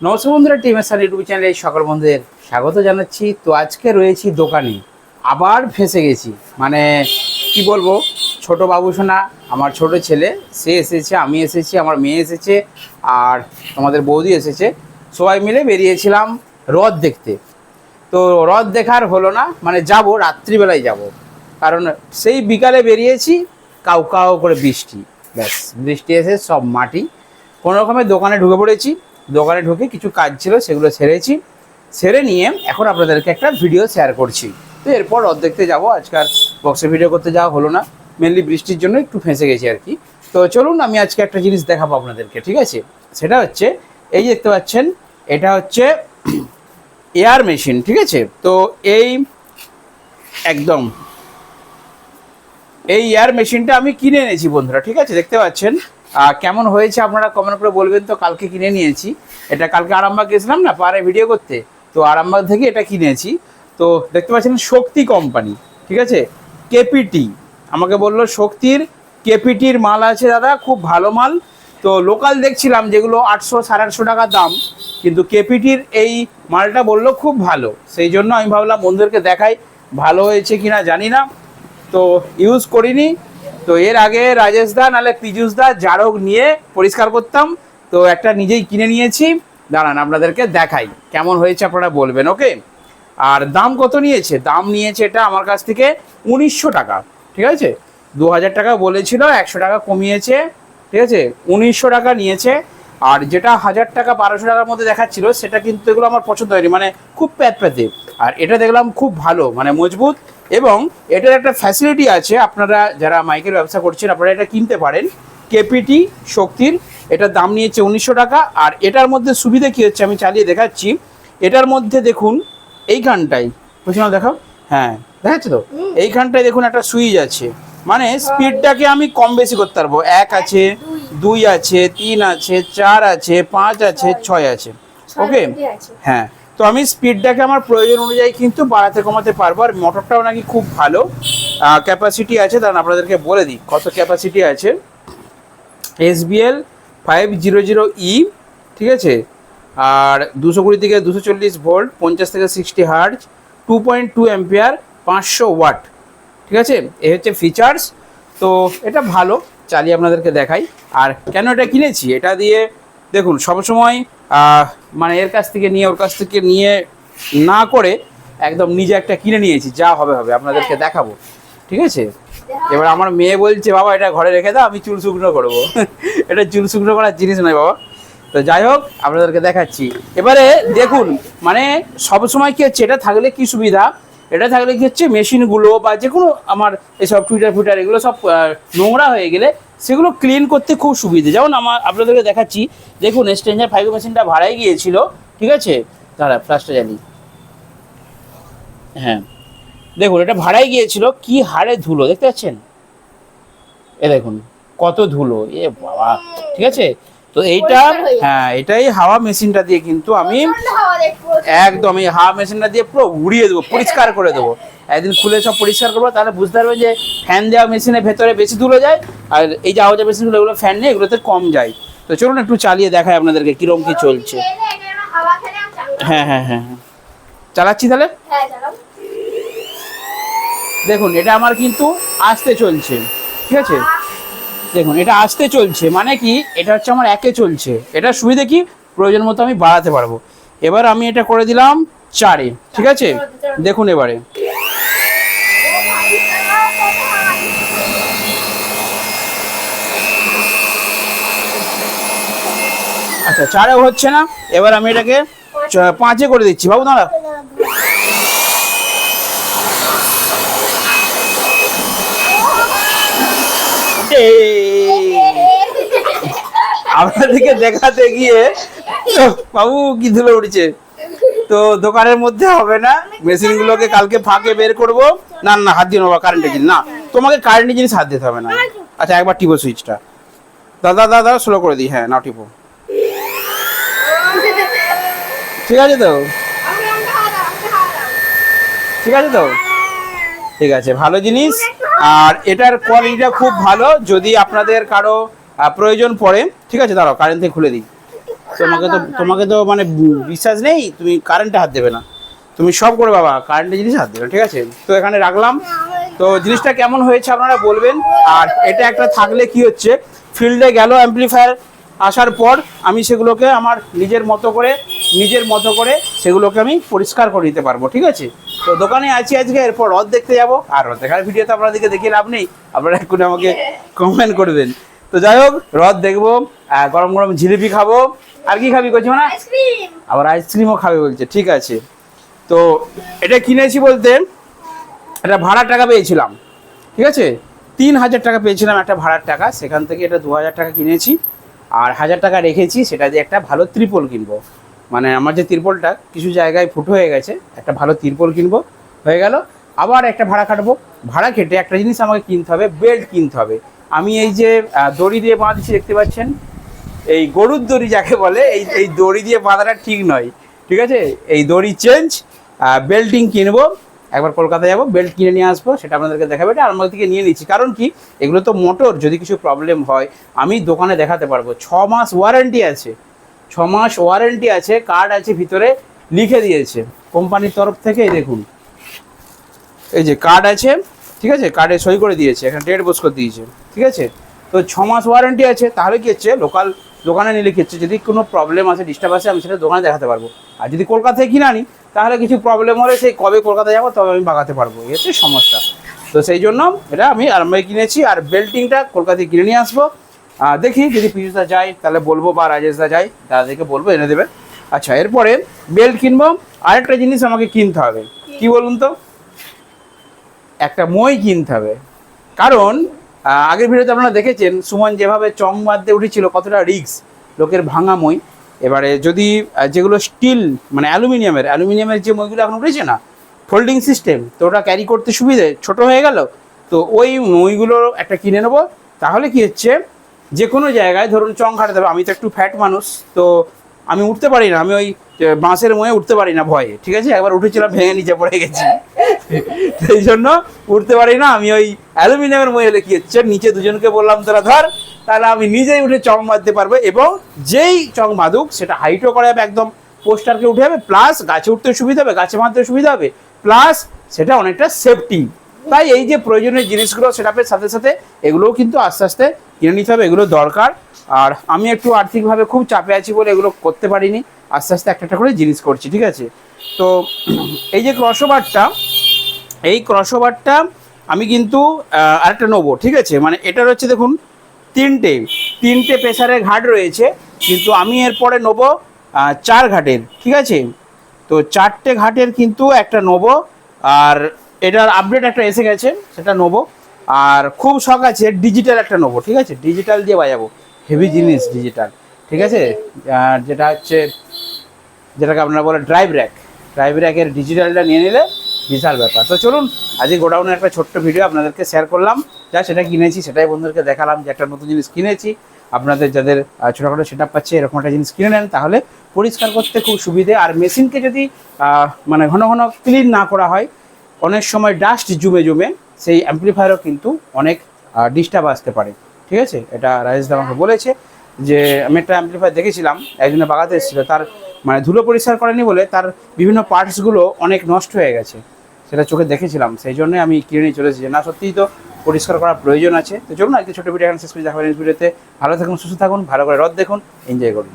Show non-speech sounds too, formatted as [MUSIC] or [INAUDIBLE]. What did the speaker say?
নমস্কার বন্ধুরা, team S YouTube চ্যানেলে সকল বন্ধুদের স্বাগত জানাচ্ছি। তো আজকে রয়েছি দোকানে, আবার ফেসে গেছি। মানে কি বলব, ছোট বাবুসোনা আমার ছোট ছেলে, সে এসেছে, আমি এসেছি, আমার মেয়ে এসেছে, আর আমাদের বৌদি এসেছে। সবাই মিলে বেরিয়েছিলাম হ্রদ দেখতে। তো হ্রদ দেখার হলো না মানে যাব, রাত্রিবেলায় যাব। কারণ সেই বিকালে বেরিয়েছি, কাউ কাউ করে বৃষ্টি। ব্যাস, বৃষ্টি এসে সব মাটি। কোনো রকমে দোকানে ঢুকে পড়েছি। দোকানে ঢুকে কিছু কাজ ছিল সেগুলো সেরেছি। সেরে নিয়ে এখন আপনাদেরকে একটা ভিডিও শেয়ার করছি। তো এরপর দেখতে যাব। আজকাল বক্সে ভিডিও করতে যাওয়া হলো না। মেনলি বৃষ্টির জন্য একটু ফেঁসে গেছি আর কি। তো চলুন আমি আজকে একটা জিনিস দেখাবো আপনাদেরকে, ঠিক আছে? সেটা হচ্ছে, এই দেখতে পাচ্ছেন, এটা হচ্ছে [CLEARS THROAT] এয়ার মেশিন ঠিক আছে? তো এই একদম, এই এয়ার মেশিনটা আমি কিনে এনেছি বন্ধুরা, ঠিক আছে? দেখতে পাচ্ছেন? কেমন হয়েছে আপনারা কমেন্ট করে বলবেন তো, কালকে কিনে নিয়েছি। এটা কালকে আরামবাগ গেছিলাম না পারে ভিডিও করতে। তো আরামবাগ থেকে এটা কিনেছি। তো দেখতে পাচ্ছেন শক্তি কোম্পানি ঠিক আছে? কেপিটি আমাকে বলল, শক্তির কেপিটির মাল আছে দাদা, খুব ভালো মাল। তো লোকাল দেখছিলাম যেগুলো আটশো, সাড়ে আটশো টাকা দাম, কিন্তু কেপিটির এই মালটা বলল খুব ভালো। সেই জন্য আমি ভাবলাম বন্ধুদেরকে দেখাই, ভালো হয়েছে কিনা জানি না। তো ইউজ করিনি। তো এর আগে রাজেশ দা, নাহলে পীযুষ দা জারক নিয়ে পরিষ্কার করতাম। তো একটা নিজেই কিনে নিয়েছি। দাঁড়ান, আপনাদেরকে দেখাই। কেমন হয়েছে আপনারা বলবেন, ওকে? আর দাম কত নিয়েছে? দাম নিয়েছে এটা আমার কাছ থেকে উনিশশো টাকা, ঠিক আছে? দু হাজার টাকা বলেছিল, একশো টাকা কমিয়েছে, ঠিক আছে? উনিশশো টাকা নিয়েছে। আর যেটা হাজার টাকা, বারোশো টাকার মধ্যে দেখাচ্ছিল, সেটা কিন্তু এগুলো আমার পছন্দ হয়নি। মানে খুব প্যাত প্যাতে আর এটা দেখলাম খুব ভালো মানে মজবুত। এবং এটার একটা ফ্যাসিলিটি আছে আপনারা যারা মাইকের ব্যবসা করছেন আপনারা এটা কিনতে পারেন। কেপিটি শক্তির এটার দাম নিয়েছে উনিশশো টাকা। আর এটার মধ্যে সুবিধা কী হচ্ছে আমি চালিয়ে দেখাচ্ছি। এটার মধ্যে দেখুন এইখানটায় বুঝলাম দেখাও। হ্যাঁ দেখাচ্ছে তো? এইখানটায় দেখুন একটা সুইচ আছে। মানে স্পিডটাকে আমি কম বেশি করতে পারব। এক আছে দুই। আছে তিন আছে চার আছে পাঁচ আছে ছয়। আছে। ওকে হ্যাঁ। তো আমি স্পিডটাকে আমার প্রয়োজন অনুযায়ী কিন্তু বাড়াতে কমাতে পারব, আর মোটরটাও নাকি খুব ভালো। ক্যাপাসিটি আছে, দাঁড়ান, আপনাদেরকে বলে দিই কত ক্যাপাসিটি আছে। SBL five zero zero E ঠিক আছে? আর দুশো কুড়ি থেকে দুশো চল্লিশ ভোল্ট পঞ্চাশ থেকে sixty hertz two point two ampere পাঁচশো ওয়াট ঠিক আছে? এ হচ্ছে ফিচার্স তো এটা ভালো, চালিয়ে আপনাদেরকে দেখাই। আর কেন এটা কিনেছি? এটা দিয়ে দেখুন, সবসময় মানে এর কাছ থেকে নিয়ে, ওর কাছ থেকে নিয়ে না করে একদম নিজে একটা কিনে নিয়েছি, যা হবে হবে, আপনাদেরকে দেখাবো। ঠিক আছে? এবার আমার মেয়ে বলছে, বাবা, এটা ঘরে রেখে দাও, আমি চুল শুকনো করব। [LAUGHS] এটা চুল শুকনো করার জিনিস নয়, বাবা। তো যাই হোক, আপনাদেরকে দেখাচ্ছি। এবারে দেখুন মানে সবসময় কি হচ্ছে, এটা থাকলে কি সুবিধা? এটা থাকলে কি হচ্ছে, মেশিনগুলো বা যে কোনো আমার এসব টুইটার ফুইটার এগুলো সব নোংরা হয়ে গেলে সেগুলো ক্লিন করতে খুব সুবিধে। যেমন আমার আপনাদেরকে দেখাচ্ছি দেখুন স্ট্রেঞ্জার ফাইভ মেশিনটা ভাড়াই গিয়েছিল ঠিক আছে? দাঁড়া ফ্লাশটা জ্বালি হ্যাঁ। দেখুন এটা ভাড়াই গিয়েছিল কি হারে ধুলো দেখতে পাচ্ছেন? এ দেখুন কত ধুলো এ বাবা ঠিক আছে? তো এইটা হয়ে। হ্যাঁ এটাই হাওয়া মেশিনটা দিয়ে কিন্তু আমি একদম এই হাওয়া মেশিনটা দিয়ে পুরো উড়িয়ে দেবো পরিষ্কার করে দেবো। একদিন খুলে সব পরিষ্কার করব, তাহলে বুঝতে পারবেন যে ফ্যান দেওয়া মেশিনের ভেতরে বেশি ধুলো যায়, আর এই যে আওয়াজা মেশিনগুলো এগুলো ফ্যান নেই এগুলোতে কম যায়। তো চলুন একটু চালিয়ে দেখায় আপনাদেরকে কিরম কি চলছে। হ্যাঁ হ্যাঁ হ্যাঁ হ্যাঁ। চালাচ্ছি তাহলে? দেখুন, এটা আমার কিন্তু আসতে চলছে, ঠিক আছে? দেখুন, এটা আসতে চলছে মানে কি? এটা হচ্ছে আমার একে চলছে। এটা সুবিধা কি? প্রয়োজন মতো আমি বাড়াতে পারব। এবার আমি এটা করে দিলাম চারে, ঠিক আছে? দেখুন এবারে। আচ্ছা চারেও হচ্ছে না। এবার আমি এটাকে পাঁচে করে দিচ্ছি। বাবু দাঁড়া আপনাদেরকে দেখাতে গিয়ে বাবু কি ধুলো উঠছে তো দোকানের মধ্যে হবে না। মেশিনগুলোকে কালকে ফাঁকে বের করব। না না হাত দিয়ে নেব কারেন্টের জিনিস। না তোমাকে কারেন্টের জিনিস হাত দিতে হবে না। আচ্ছা একবার টিপো সুইচটা দাদা দাদা স্লো করে দিই। হ্যাঁ না টিপো। ঠিক আছে তো? ঠিক আছে তো? ঠিক আছে, ভালো জিনিস। আর এটার কোয়ালিটিটা খুব ভালো, যদি আপনাদের কারও প্রয়োজন পড়ে, ঠিক আছে, দাঁড়াও কারেন্ট থেকে খুলে দিই। তোমাকে তো তোমাকে তো মানে বিশ্বাস নেই, তুমি কারেন্টে হাত দেবে না। তুমি সব করে বাবা কারেন্টের জিনিস হাত দেবে, ঠিক আছে? তো এখানে রাখলাম। তো জিনিসটা কেমন হয়েছে আপনারা বলবেন। আর এটা একটা থাকলে কি হচ্ছে ফিল্ডে গেল অ্যাম্পলিফায়ার আসার পর, আমি সেগুলোকে আমার নিজের মতো করে নিজের মতো করে সেগুলোকে আমি পরিষ্কার করে দিতে পারব ঠিক আছে? তো দোকানে আছি আজকে এরপর রথ দেখতে যাব। আর রথ দেখার ভিডিও তো আপনাদেরকে দেখিয়ে লাভ নেই আপনারা এখন আমাকে কমেন্ট করবেন তো যাই হোক রথ দেখব গরম গরম জিলিপি খাব। আর কি খাবি করছি না আবার আইসক্রিমও খাবে বলছে ঠিক আছে। তো এটা কিনেছি বলতে এটা ভাড়ার টাকা পেয়েছিলাম ঠিক আছে? তিন হাজার টাকা পেয়েছিলাম একটা ভাড়ার টাকা সেখান থেকে এটা দু হাজার টাকা কিনেছি। আর হাজার টাকা রেখেছি সেটা দিয়ে একটা ভালো ত্রিপল কিনবো। মানে আমার যে তিরপলটা, কিছু জায়গায় ফুটো হয়ে গেছে, একটা ভালো তিরপল কিনবো, হয়ে গেল। আবার একটা ভাড়া কাটবো ভাড়া কেটে একটা জিনিস আমাকে কিনতে হবে, বেল্ট কিনতে হবে। আমি এই যে দড়ি দিয়ে বাঁধছি দেখতে পাচ্ছেন? এই গরুর দড়ি যাকে বলে, এই এই দড়ি দিয়ে বাঁধাটা ঠিক নয়, ঠিক আছে? এই দড়ি চেঞ্জ বেল্টিং কিনবো। একবার কলকাতা যাব, বেল্ট কিনে নিয়ে আসব, সেটা আপনাদেরকে দেখাবে, এটা আমার থেকে নিয়ে নিচ্ছি। কারণ কি? এগুলো তো মোটর, যদি কিছু প্রবলেম হয়, আমি দোকানে দেখাতে পারব। ছ মাস ওয়ারেন্টি আছে। ছ মাস ওয়ারেন্টি আছে, কার্ড আছে ভিতরে, লিখে দিয়েছে। কোম্পানির তরফ থেকে দেখুন। এই যে কার্ড আছে, ঠিক আছে? কার্ডে সই করে দিয়েছে, এখানে ডেট বোস করে দিয়েছে, ঠিক আছে? তো ছ মাস ওয়ারেন্টি আছে, তাহলে কি হচ্ছে? লোকাল, দোকানে নিলে কি হচ্ছে? যদি কোনো প্রবলেম আছে ডিস্টার্ব আছে আমি সেটা দোকানে দেখাতে পারব। আর যদি কলকাতায় কিনে আনি, তাহলে কিছু প্রবলেম হলে সেই কবে কলকাতা যাব, তবে আমি বাগাতে পারব। এই হচ্ছে সমস্যা। তো সেই জন্য এটা আমি আরামবাই কিনেছি, আর বেল্টিংটা কলকাতায় কিনে নিয়ে আসব। দেখি যদি পিজুদা যায় তাহলে বলব বা রাজেশদা যায় দাদাদেরকে বলব এনে দেবে আচ্ছা এরপরে বেল্ট কিনবো। আরেকটা জিনিস আমাকে কিনতে হবে। কি? বলুন তো? একটা মই কিনতে হবে। কারণ আগের ভিডিওতে আপনারা দেখেছেন সুমন যেভাবে চং বাঁধতে উঠেছিল কতটা রিক্স লোকের ভাঙা মই। এবারে যদি যেগুলো স্টিল মানে অ্যালুমিনিয়ামের অ্যালুমিনিয়ামের যে মইগুলো এখন উঠেছে না ফোল্ডিং সিস্টেম তো ওটা ক্যারি করতে সুবিধে ছোট হয়ে গেল। তো ওই মইগুলো একটা কিনে নেব। তাহলে কি হচ্ছে যে কোনো জায়গায় ধরুন চং খাটাতে হবে। আমি তো একটু ফ্যাট মানুষ তো আমি উঠতে পারি না। আমি ওই বাঁশের ময়ে উঠতে পারি না ভয়ে ঠিক আছে? একবার উঠেছিলাম ভেঙে নিচে পড়ে গেছি। [LAUGHS] সেই জন্য উঠতে পারি না। আমি ওই অ্যালুমিনিয়ামের মই হলে কি হচ্ছে নিচে দুজনকে বললাম তোরা ধর তাহলে আমি নিজেই উঠে চং বাঁধতে পারব। এবং যেই চং বাঁধুক সেটা হাইটও করা যাবে একদম পোস্টারকে উঠে যাবে প্লাস গাছে উঠতে সুবিধা হবে গাছে বাঁধতে সুবিধা হবে প্লাস সেটা অনেকটা সেফটি তাই এই যে প্রয়োজনীয় জিনিসগুলো সেটাপের সাথে সাথে এগুলোও কিন্তু আস্তে আস্তে কিনে নিতে হবে, এগুলো দরকার। আর আমি একটু আর্থিকভাবে খুব চাপে আছি বলে এগুলো করতে পারিনি। আস্তে আস্তে একটা একটা করে জিনিস করছি, ঠিক আছে? তো এই যে ক্রসওভারটা এই ক্রসওভারটা আমি কিন্তু আরেকটা নেব, ঠিক আছে? মানে এটার হচ্ছে দেখুন, তিনটে তিনটে প্রেসারের ঘাট রয়েছে, কিন্তু আমি এরপরে নেব চার ঘাটের, ঠিক আছে? তো চারটে ঘাটের কিন্তু একটা নেব, আর এটার আপডেট একটা এসে গেছে, সেটা নেব আর খুব শখ আছে ডিজিটাল একটা নেব ঠিক আছে? ডিজিটাল দিয়ে বাজাবো। হেভি জিনিস ডিজিটাল ঠিক আছে? আর যেটা হচ্ছে, যেটাকে আপনারা বলে ড্রাইভ র্যাক ড্রাইভ র্যাকের ডিজিটালটা নিয়ে নিলে বিশাল ব্যাপার। তো চলুন, আজকে গোডাউনের একটা ছোট্ট ভিডিও আপনাদেরকে শেয়ার করলাম। যা সেটা কিনেছি, সেটাই বন্ধুদেরকে দেখালাম যে একটা নতুন জিনিস কিনেছি। আপনাদের যাদের ছোটোখাটো সেট আপ পাচ্ছে এরকম একটা জিনিস কিনে নেন, তাহলে পরিষ্কার করতে খুব সুবিধে। আর মেশিনকে যদি মানে ঘন ঘন ক্লিন না করা হয় অনেক সময় ডাস্ট জুমে জমে সেই অ্যাম্পলিফায়ারও কিন্তু অনেক ডিস্টার্ব আসতে পারে। ঠিক আছে? এটা রাজেশ আমাকে বলেছে যে, আমি একটা অ্যাম্পলিফায়ার দেখেছিলাম একজনে বাগাতে এসেছিল, তার মানে ধুলো পরিষ্কার করেনি বলে তার বিভিন্ন পার্টসগুলো অনেক নষ্ট হয়ে গেছে। সেটা চোখে দেখেছিলাম, সেই জন্যই আমি কিনে নিয়ে চলে এসেছি। না, সত্যিই তো পরিষ্কার করার প্রয়োজন আছে। তো চলুন আজকে ছোটো ভিডিও এখানে শেষ করে। দেখা ভিডিওতে ভালো থাকুন, সুস্থ থাকুন, ভালো করে রদ দেখুন এনজয় করুন।